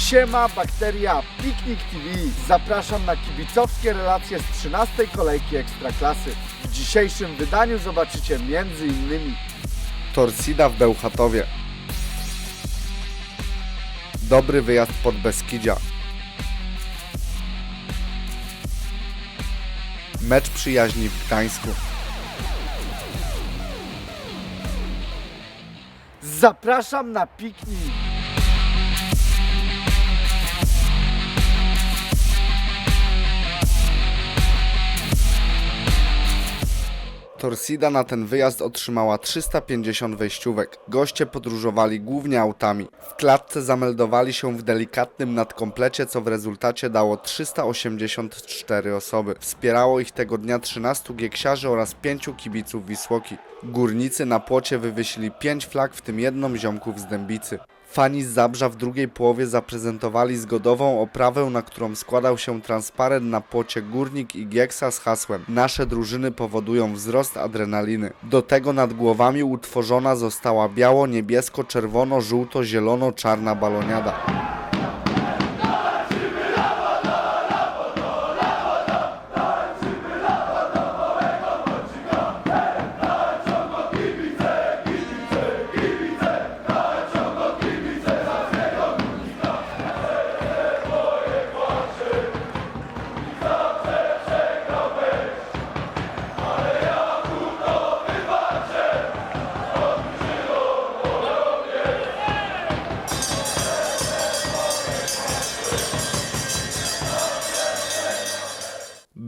Siema, bakteria, Piknik TV. Zapraszam na kibicowskie relacje z 13 kolejki Ekstraklasy. W dzisiejszym wydaniu zobaczycie m.in. Torsida w Bełchatowie. Dobry wyjazd pod Beskidzia. Mecz przyjaźni w Gdańsku. Zapraszam na piknik. Torsida na ten wyjazd otrzymała 350 wejściówek. Goście podróżowali głównie autami. W klatce zameldowali się w delikatnym nadkomplecie, co w rezultacie dało 384 osoby. Wspierało ich tego dnia 13 gieksiarzy oraz 5 kibiców Wisłoki. Górnicy na płocie wywiesili 5 flag, w tym jedną ziomków z Dębicy. Fani z Zabrza w drugiej połowie zaprezentowali zgodową oprawę, na którą składał się transparent na płocie Górnik i Gieksa z hasłem Nasze drużyny powodują wzrost adrenaliny. Do tego nad głowami utworzona została biało-niebiesko-czerwono-żółto-zielono-czarna baloniada.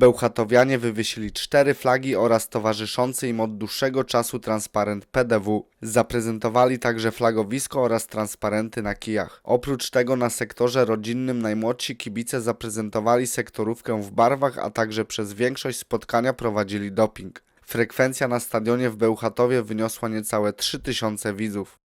Bełchatowianie wywiesili cztery flagi oraz towarzyszący im od dłuższego czasu transparent PDW. Zaprezentowali także flagowisko oraz transparenty na kijach. Oprócz tego na sektorze rodzinnym najmłodsi kibice zaprezentowali sektorówkę w barwach, a także przez większość spotkania prowadzili doping. Frekwencja na stadionie w Bełchatowie wyniosła niecałe 3000 widzów.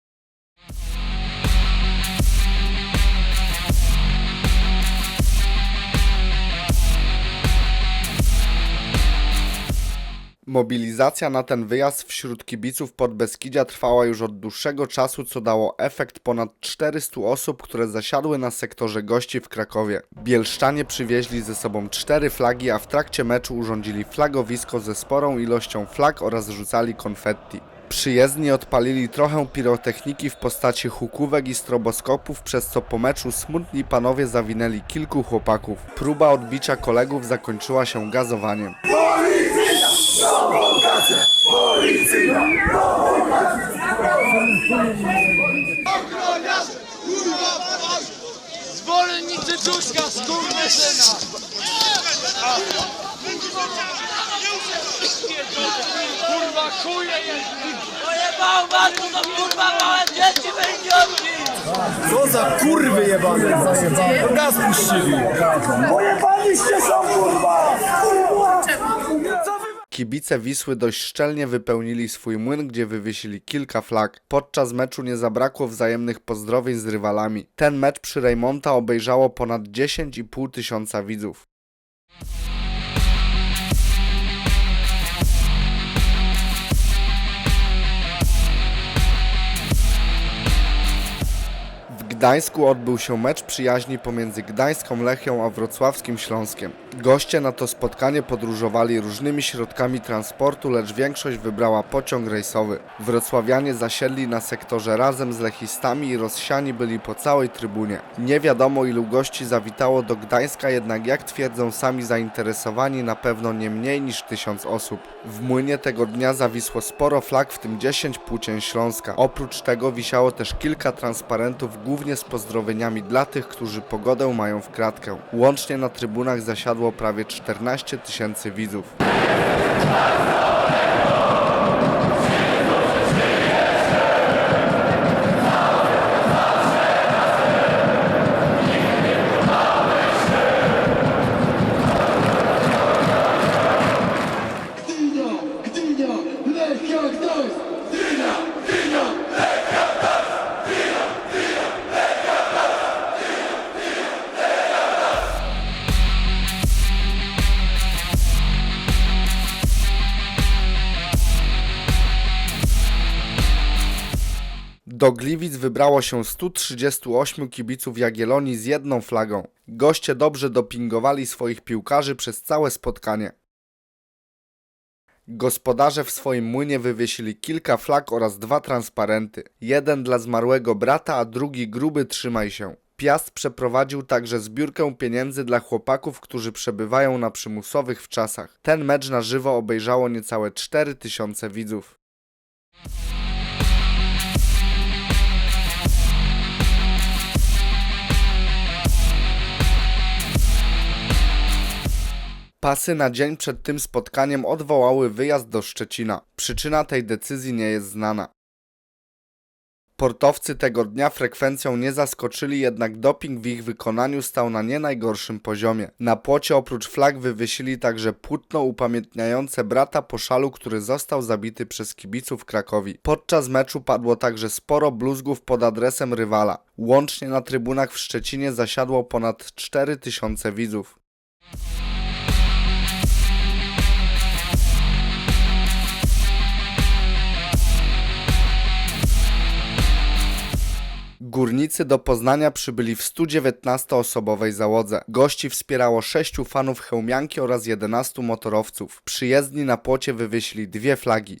Mobilizacja na ten wyjazd wśród kibiców Podbeskidzia trwała już od dłuższego czasu, co dało efekt ponad 400 osób, które zasiadły na sektorze gości w Krakowie. Bielszczanie przywieźli ze sobą cztery flagi, a w trakcie meczu urządzili flagowisko ze sporą ilością flag oraz rzucali konfetti. Przyjezdni odpalili trochę pirotechniki w postaci hukówek i stroboskopów, przez co po meczu smutni panowie zawinęli kilku chłopaków. Próba odbicia kolegów zakończyła się gazowaniem. Ochroniarz! Kurwa! Zwolennicy Czuszka, skurwysyna! Kurwa, chuje jest! Pojebał matku, to kurwa małe dzieci wyjdziemy! Co za kurwy jebane! Gaz puścili! Pojebaliście są kurwa! Kibice Wisły dość szczelnie wypełnili swój młyn, gdzie wywiesili kilka flag. Podczas meczu nie zabrakło wzajemnych pozdrowień z rywalami. Ten mecz przy Rejmonta obejrzało ponad 10,5 tysiąca widzów. Gdańsku odbył się mecz przyjaźni pomiędzy Gdańską Lechią a wrocławskim Śląskiem. Goście na to spotkanie podróżowali różnymi środkami transportu, lecz większość wybrała pociąg rejsowy. Wrocławianie zasiedli na sektorze razem z lechistami i rozsiani byli po całej trybunie. Nie wiadomo ilu gości zawitało do Gdańska, jednak jak twierdzą sami zainteresowani, na pewno nie mniej niż tysiąc osób. W młynie tego dnia zawisło sporo flag, w tym 10 płócień Śląska. Oprócz tego wisiało też kilka transparentów, głównie z pozdrowieniami dla tych, którzy pogodę mają w kratkę. Łącznie na trybunach zasiadło prawie 14 tysięcy widzów. Do Gliwic wybrało się 138 kibiców Jagiellonii z jedną flagą. Goście dobrze dopingowali swoich piłkarzy przez całe spotkanie. Gospodarze w swoim młynie wywiesili kilka flag oraz dwa transparenty. Jeden dla zmarłego brata, a drugi gruby trzymaj się. Piast przeprowadził także zbiórkę pieniędzy dla chłopaków, którzy przebywają na przymusowych czasach. Ten mecz na żywo obejrzało niecałe 4000 widzów. Pasy na dzień przed tym spotkaniem odwołały wyjazd do Szczecina. Przyczyna tej decyzji nie jest znana. Portowcy tego dnia frekwencją nie zaskoczyli, jednak doping w ich wykonaniu stał na nie najgorszym poziomie. Na płocie oprócz flag wywiesili także płótno upamiętniające brata Poszalu, który został zabity przez kibiców Krakowi. Podczas meczu padło także sporo bluzgów pod adresem rywala. Łącznie na trybunach w Szczecinie zasiadło ponad 4000 widzów. Górnicy do Poznania przybyli w 119-osobowej załodze. Gości wspierało sześciu fanów Chełmianki oraz 11 motorowców. Przyjezdni na płocie wywiesili dwie flagi.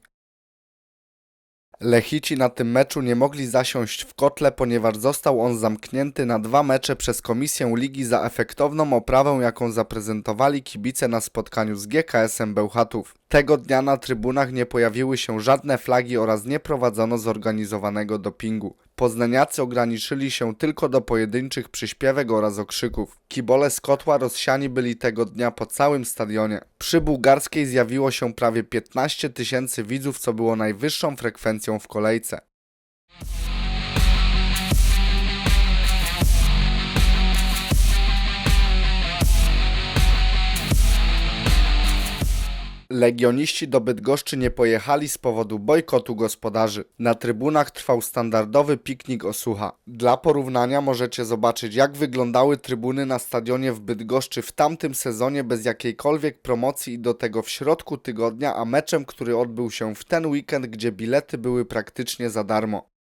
Lechici na tym meczu nie mogli zasiąść w kotle, ponieważ został on zamknięty na dwa mecze przez Komisję Ligi za efektowną oprawę, jaką zaprezentowali kibice na spotkaniu z GKS-em Bełchatów. Tego dnia na trybunach nie pojawiły się żadne flagi oraz nie prowadzono zorganizowanego dopingu. Poznaniacy ograniczyli się tylko do pojedynczych przyśpiewek oraz okrzyków. Kibole z kotła rozsiani byli tego dnia po całym stadionie. Przy bułgarskiej zjawiło się prawie 15 tysięcy widzów, co było najwyższą frekwencją w kolejce. Legioniści do Bydgoszczy nie pojechali z powodu bojkotu gospodarzy. Na trybunach trwał standardowy piknik Osucha. Dla porównania możecie zobaczyć jak wyglądały trybuny na stadionie w Bydgoszczy w tamtym sezonie bez jakiejkolwiek promocji i do tego w środku tygodnia, a meczem, który odbył się w ten weekend, gdzie bilety były praktycznie za darmo.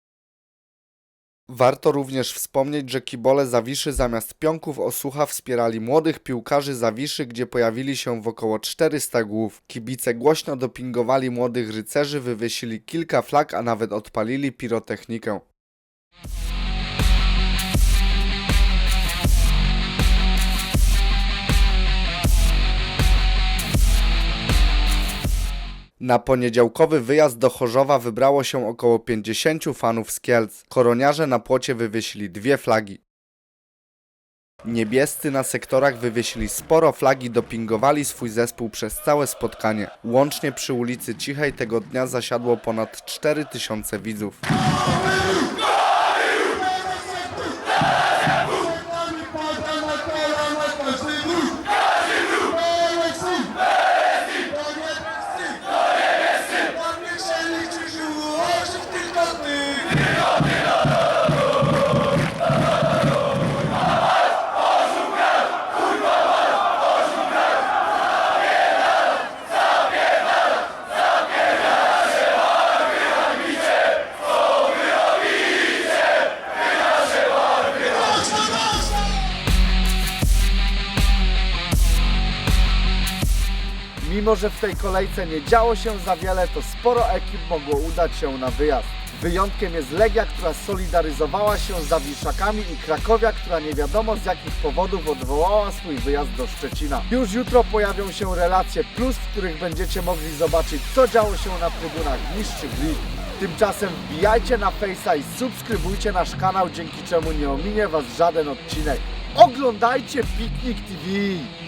Warto również wspomnieć, że kibole Zawiszy zamiast pionków Osucha wspierali młodych piłkarzy Zawiszy, gdzie pojawili się w około 400 głów. Kibice głośno dopingowali młodych rycerzy, wywiesili kilka flag, a nawet odpalili pirotechnikę. Na poniedziałkowy wyjazd do Chorzowa wybrało się około 50 fanów z Kielc. Koroniarze na płocie wywiesili dwie flagi. Niebiescy na sektorach wywiesili sporo flagi, dopingowali swój zespół przez całe spotkanie. Łącznie przy ulicy Cichej tego dnia zasiadło ponad 4000 widzów. Mimo, że w tej kolejce nie działo się za wiele, to sporo ekip mogło udać się na wyjazd. Wyjątkiem jest Legia, która solidaryzowała się z Zawiszakami i Krakowia, która nie wiadomo z jakich powodów odwołała swój wyjazd do Szczecina. Już jutro pojawią się relacje plus, w których będziecie mogli zobaczyć co działo się na trybunach niższych lig. Tymczasem wbijajcie na Face'a i subskrybujcie nasz kanał, dzięki czemu nie ominie Was żaden odcinek. Oglądajcie Piknik TV!